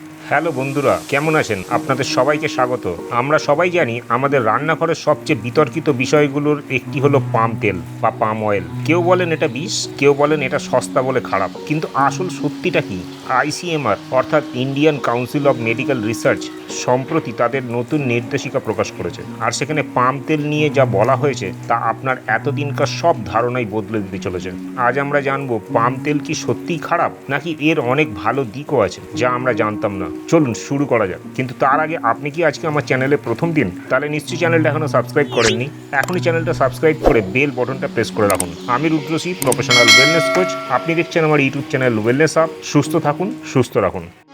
Hello বন্ধুরা, কেমন আছেন? আপনাদের সবাইকে স্বাগত। আমরা সবাই জানি আমাদের রান্নাঘরের সবচেয়ে বিতর্কিত বিষয়গুলোর একটি হলো পাম তেল বা পাম অয়েল। কেউ বলেন এটা বিষ, কেউ বলেন এটা সস্তা বলে খারাপ। কিন্তু আসল সত্যিটা কি? আইসিএমআর, অর্থাৎ Indian Council of Medical Research, সম্প্রতি তাদের নতুন নির্দেশিকা প্রকাশ করেছে। আর সেখানে পাম তেল নিয়ে যা বলা হয়েছে, তা আপনার এতদিনকার সব ধারণাই বদলে দিতে চলেছে। আজ আমরা জানব পাম তেল কি সত্যিই খারাপ, নাকি এর অনেক ভালো দিকও আছে, যা আমরা জানতাম না। চলুন, শুরু করা যাক। কিন্তু তার আগে আপনি কি আজকে আমার চ্যানেলে প্রথম দিন? তাহলে নিশ্চয়ই চ্যানেলটা এখনও সাবস্ক্রাইব করেননি। এখনই চ্যানেলটা সাবস্ক্রাইব করে বেল বটনটা প্রেস করে রাখুন। আমি রুদ্রসি প্রফেশনাল ওয়েলনেস কোচ আপনি দেখছেন আমার ইউটিউব চ্যানেল ওয়েলনেস আপ সুস্থ থাকুন, সুস্থ রাখুন।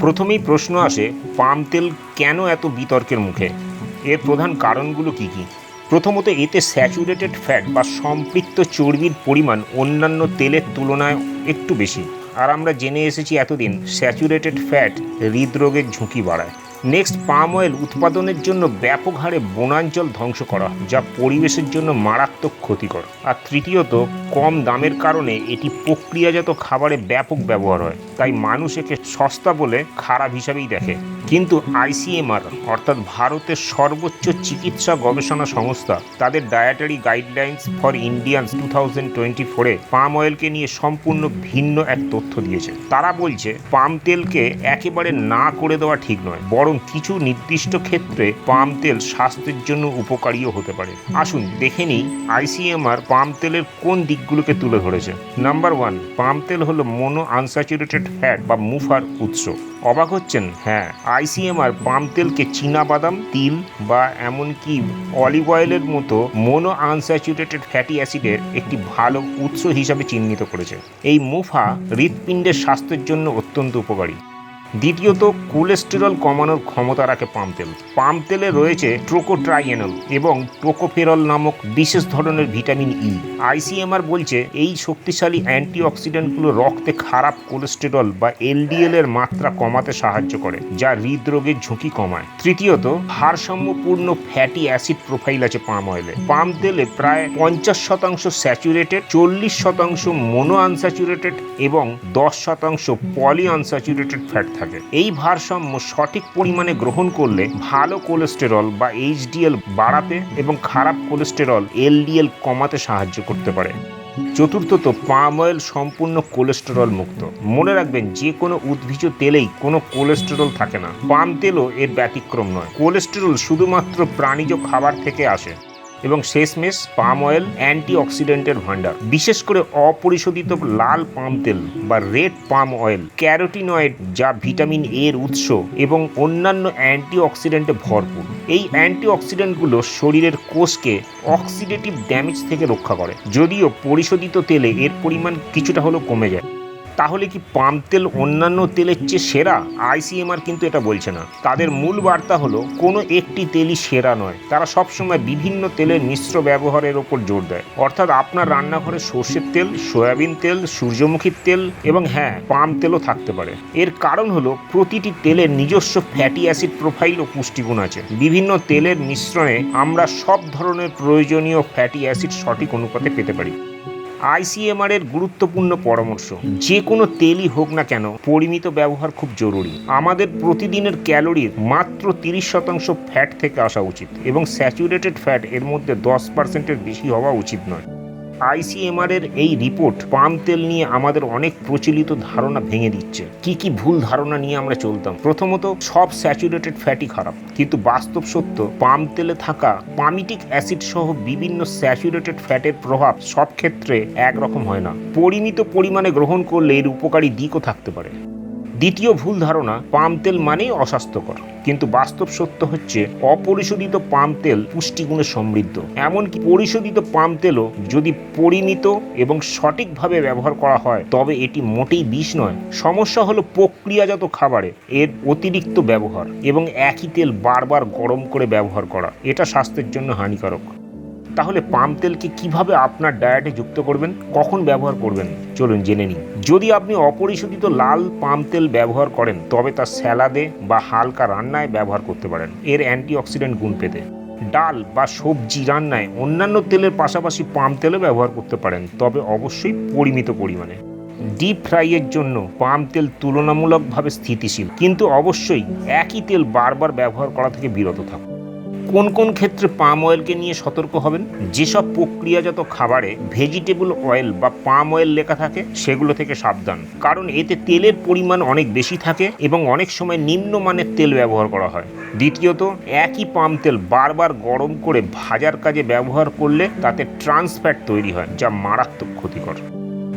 প্রথমেই প্রশ্ন আসে, পাম তেল কেন এত বিতর্কের মুখে? এর প্রধান কারণগুলো কি কি? প্রথমত, এতে স্যাচুরেটেড ফ্যাট বা সম্পৃক্ত চর্বির পরিমাণ অন্যান্য তেলের তুলনায় একটু বেশি। আর আমরা জেনে এসেছি এতদিন স্যাচুরেটেড ফ্যাট হৃদরোগের ঝুঁকি বাড়ায়। নেক্সট পাম অয়েল উৎপাদনের জন্য ব্যাপক হারে বনাঞ্চল ধ্বংস করা, যা পরিবেশের জন্য মারাত্মক ক্ষতিকর। আর তৃতীয়ত, কম দামের কারণে এটি প্রক্রিয়াজাত খাবারে ব্যাপক ব্যবহার হয়, তাই মানুষ একে সস্তা বলে খারাপ হিসাবেই দেখে। কিন্তু আইসিএমআর অর্থাৎ ভারতের সর্বোচ্চ চিকিৎসা গবেষণা সংস্থা, তাদের dietary guidelines for Indians two thousand twenty ফোরে পাম অয়েলকে নিয়ে সম্পূর্ণ ভিন্ন এক তথ্য দিয়েছে। তারা বলছে পাম তেলকে একেবারে না করে দেওয়া ঠিক নয় বরং কিছু নির্দিষ্ট ক্ষেত্রে পাম তেল স্বাস্থ্যের জন্য উপকারীও হতে পারে। আসুন দেখে নিই আইসিএমআর পাম তেলের কোন দিকগুলোকে তুলে ধরেছে। নাম্বার ওয়ান, পাম তেল হলো মনো আনস্যাচুরেটেড ফ্যাট বা মুফার উৎস। অবাক হচ্ছেন? হ্যাঁ আইসিএমআর পাম তেলকে চীনা বাদাম, তিল বা এমনকি অলিভ অয়েলের মতো মোনো আনস্যাচুরেটেড ফ্যাটি অ্যাসিডের একটি ভালো উৎস হিসাবে চিহ্নিত করেছে। এই মুফা হৃৎপিণ্ডের স্বাস্থ্যের জন্য অত্যন্ত উপকারী। দ্বিতীয়ত, কোলেস্টেরল কমানোর ক্ষমতা রাখে পাম তেল। পাম তেলে রয়েছে ট্রোকোট্রাইয়েনল এবং টোকোফেরল নামক বিশেষ ধরনের ভিটামিন ই। আইসিএমআর বলছে, এই শক্তিশালী অ্যান্টিঅক্সিডেন্টগুলো রক্তে খারাপ কোলেস্টেরল বা এলডিএল এর মাত্রা কমাতে সাহায্য করে, যা হৃদরোগের ঝুঁকি কমায়। তৃতীয়ত, ভারসাম্যপূর্ণ ফ্যাটি অ্যাসিড প্রোফাইল আছে পাম অয়েলে। পাম তেলে প্রায় পঞ্চাশ শতাংশ স্যাচুরেটেড, চল্লিশ শতাংশ মোনো আনস্যাচুরেটেড এবং দশ শতাংশ পলি আনস্যাচুরেটেড ফ্যাট থাকে। এই ভারসাম্য সঠিক পরিমাণে গ্রহণ করলে ভালো কোলেস্টেরল বা এইচডিএল বাড়াতে এবং খারাপ কোলেস্টেরল, এলডিএল কমাতে সাহায্য করতে পারে। চতুর্থত, পাম অয়েল সম্পূর্ণ কোলেস্টেরল মুক্ত। মনে রাখবেন যে কোনো উদ্ভিজ তেলেই কোনো কোলেস্টেরল থাকে না। পাম তেলও এর ব্যতিক্রম নয়। কোলেস্টেরল শুধুমাত্র প্রাণীজ খাবার থেকে আসে। এবং শেষমেশ পাম অয়েল অ্যান্টি অক্সিডেন্টের বিশেষ করে অপরিশোধিত লাল পাম তেল বা রেড পাম অয়েল, ক্যারোটিনয়েড যা ভিটামিন এর উৎস এবং অন্যান্য অ্যান্টি অক্সিডেন্টে ভরপুর। এই অ্যান্টি অক্সিডেন্টগুলো শরীরের কোষকে অক্সিডেটিভ ড্যামেজ থেকে রক্ষা করে, যদিও পরিশোধিত তেলে এর পরিমাণ কিছুটা হলেও কমে যায়। তাহলে কি পাম তেল অন্যান্য তেলের চেয়ে সেরা? আইসিএমআর কিন্তু এটা বলছে না। তাদের মূল বার্তা হলো, কোনো একটি তেলই সেরা নয়। তারা সবসময় বিভিন্ন তেলের মিশ্র ব্যবহারের ওপর জোর দেয়। অর্থাৎ আপনার রান্নাঘরে সর্ষের তেল, সয়াবিন তেল, সূর্যমুখীর তেল এবং হ্যাঁ পাম তেলও থাকতে পারে। এর কারণ হলো, প্রতিটি তেলের নিজস্ব ফ্যাটি অ্যাসিড প্রোফাইল ও পুষ্টিগুণ আছে। বিভিন্ন তেলের মিশ্রণে আমরা সব ধরনের প্রয়োজনীয় ফ্যাটি অ্যাসিড সঠিক অনুপাতে পেতে পারি। আইসিএমআর এর গুরুত্বপূর্ণ পরামর্শ। যে কোনো তেলই হোক না কেন, পরিমিত ব্যবহার খুব জরুরি। আমাদের প্রতিদিনের ক্যালোরির মাত্র তিরিশ শতাংশ ফ্যাট থেকে আসা উচিত এবং স্যাচুরেটেড ফ্যাট এর মধ্যে দশ পার্সেন্টের বেশি হওয়া উচিত নয়। আইসিএমআর এর এই রিপোর্ট পাম তেল নিয়ে আমাদের অনেক প্রচলিত ধারণা ভেঙে দিচ্ছে। কি কি ভুল ধারণা নিয়ে আমরা চলতাম? প্রথমত, সব স্যাচুরেটেড ফ্যাটই খারাপ। কিন্তু বাস্তব সত্য, পাম তেলে থাকা পামিটিক অ্যাসিড সহ বিভিন্ন স্যাচুরেটেড ফ্যাটের প্রভাব সব ক্ষেত্রে একরকম হয় না। পরিমিত পরিমাণে গ্রহণ করলে এর উপকারী দিকও থাকতে পারে। দ্বিতীয় ভুল ধারণা, পাম তেল মানেই অস্বাস্থ্যকর। কিন্তু বাস্তব সত্য হচ্ছে, অপরিশোধিত পাম তেল পুষ্টিগুণে সমৃদ্ধ। এমনকি পরিশোধিত পাম তেলও যদি পরিমিত এবং সঠিকভাবে ব্যবহার করা হয়, তবে এটি মোটেই বিষ নয়। সমস্যা হলো প্রক্রিয়াজাত খাবারে এর অতিরিক্ত ব্যবহার এবং একই তেল বারবার গরম করে ব্যবহার করা। এটা স্বাস্থ্যের জন্য হানিকারক। তাহলে পাম তেলকে কীভাবে আপনার ডায়েটে যুক্ত করবেন? কখন ব্যবহার করবেন? চলুন জেনে নিই। যদি আপনি অপরিশোধিত লাল পাম তেল ব্যবহার করেন, তবে তা স্যালাদে বা হালকা রান্নায় ব্যবহার করতে পারেন। এর অ্যান্টিঅক্সিডেন্ট গুণ পেতে। ডাল বা সবজি রান্নায় অন্যান্য তেলের পাশাপাশি পাম তেলও ব্যবহার করতে পারেন, তবে অবশ্যই পরিমিত পরিমাণে। ডিপ ফ্রাইয়ের জন্য পাম তেল তুলনামূলকভাবে স্থিতিশীল, কিন্তু অবশ্যই একই তেল বারবার ব্যবহার করা থেকে বিরত থাকুন। কোন কোন ক্ষেত্রে পাম অয়েলকে নিয়ে সতর্ক হবেন? যেসব প্রক্রিয়াজাত খাবারে ভেজিটেবল অয়েল বা পাম অয়েল লেখা থাকে, সেগুলো থেকে সাবধান। কারণ এতে তেলের পরিমাণ অনেক বেশি থাকে এবং অনেক সময় নিম্নমানের তেল ব্যবহার করা হয়। দ্বিতীয়ত, একই পাম তেল বারবার গরম করে ভাজার কাজে ব্যবহার করলে তাতে ট্রান্স ফ্যাট তৈরি হয়, যা মারাত্মক ক্ষতিকর।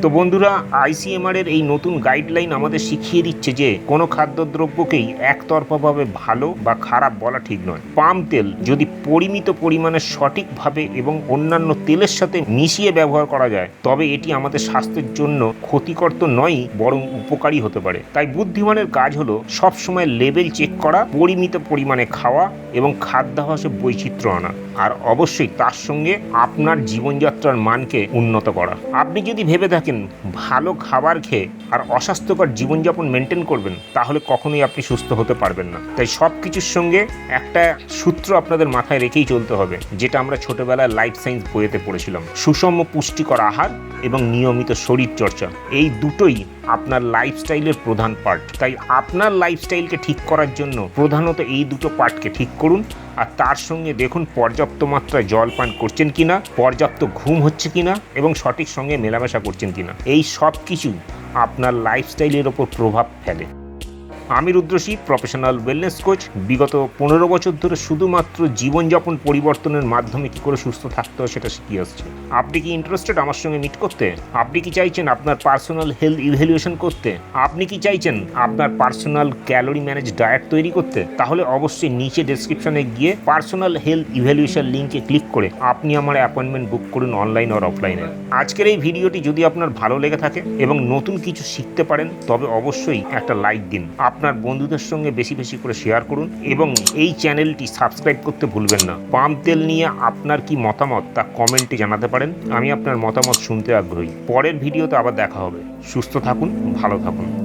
তো বন্ধুরা আইসিএমআর এর এই নতুন গাইডলাইন আমাদের শিখিয়ে দিচ্ছে যে, কোনো খাদ্যদ্রব্যকেই একতরফাভাবে ভালো বা খারাপ বলা ঠিক নয়। পাম তেল যদি পরিমিত পরিমাণে সঠিকভাবে এবং অন্যান্য তেলের সাথে মিশিয়ে ব্যবহার করা যায়, তবে এটি আমাদের স্বাস্থ্যের জন্য ক্ষতিকর তো নয়ই, বরং উপকারী হতে পারে। তাই বুদ্ধিমানের কাজ হলো সবসময় লেভেল চেক করা, পরিমিত পরিমাণে খাওয়া এবং খাদ্যাভ্যাসে বৈচিত্র্য আনা। আর অবশ্যই তার সঙ্গে আপনার জীবনযাত্রার মানকে উন্নত করা। আপনি যদি ভেবে থাকেন ভালো খাবার খেয়ে আর অস্বাস্থ্যকর জীবনযাপন মেনটেন করবেন, তাহলে কখনোই আপনি সুস্থ হতে পারবেন না। তাই সব কিছুর সঙ্গে একটা সূত্র আপনাদের মাথায় রেখেই চলতে হবে, যেটা আমরা ছোটবেলায় লাইফ সায়েন্স বইয়েতে পড়েছিলাম। সুষম পুষ্টিকর আহার এবং নিয়মিত শরীর চর্চা এই দুটোই আপনার লাইফস্টাইলের প্রধান পার্ট তাই আপনার লাইফস্টাইলকে ঠিক করার জন্য প্রধানত এই দুটো পার্টকে ঠিক করুন। আর তার সঙ্গে দেখুন পর্যাপ্ত মাত্রায় জল পান করছেন কিনা, পর্যাপ্ত ঘুম হচ্ছে কিনা এবং সঠিক সঙ্গে মেলামেশা করছেন কিনা। এই সব কিছু আপনার লাইফস্টাইলের ওপর প্রভাব ফেলে। আমি রুদ্রশী প্রফেশনাল ওয়েলনেস কোচ বিগত পনেরো বছর ধরে শুধুমাত্র জীবনযাপন পরিবর্তনের মাধ্যমে কি করে সুস্থ থাকতে হয় সেটা শিখিয়ে আসছে। আপনি কি ইন্টারেস্টেড আমার সঙ্গে মিট করতে? আপনি কি চাইছেন আপনার পার্সোনাল হেলথ ইভ্যালুয়েশন করতে? আপনি কি চাইছেন আপনার পার্সোনাল ক্যালোরি ম্যানেজ ডায়েট তৈরি করতে? তাহলে অবশ্যই নিচে ডেসক্রিপশনে গিয়ে পার্সোনাল হেলথ ইভ্যালুয়েশন লিঙ্কে ক্লিক করে আপনি আমার অ্যাপয়েন্টমেন্ট বুক করুন অনলাইন আর অফলাইনে আজকের এই ভিডিওটি যদি আপনার ভালো লেগে থাকে এবং নতুন কিছু শিখতে পারেন, তবে অবশ্যই একটা লাইক দিন। আপনার বন্ধুদের সঙ্গে বেশি বেশি করে শেয়ার করুন এবং এই চ্যানেলটি সাবস্ক্রাইব করতে ভুলবেন না। পাম তেল নিয়ে আপনার কি মতামত তা কমেন্টে জানাতে পারেন। আমি আপনার মতামত শুনতে আগ্রহী। পরের ভিডিওতে আবার দেখা হবে। সুস্থ থাকুন, ভালো থাকুন।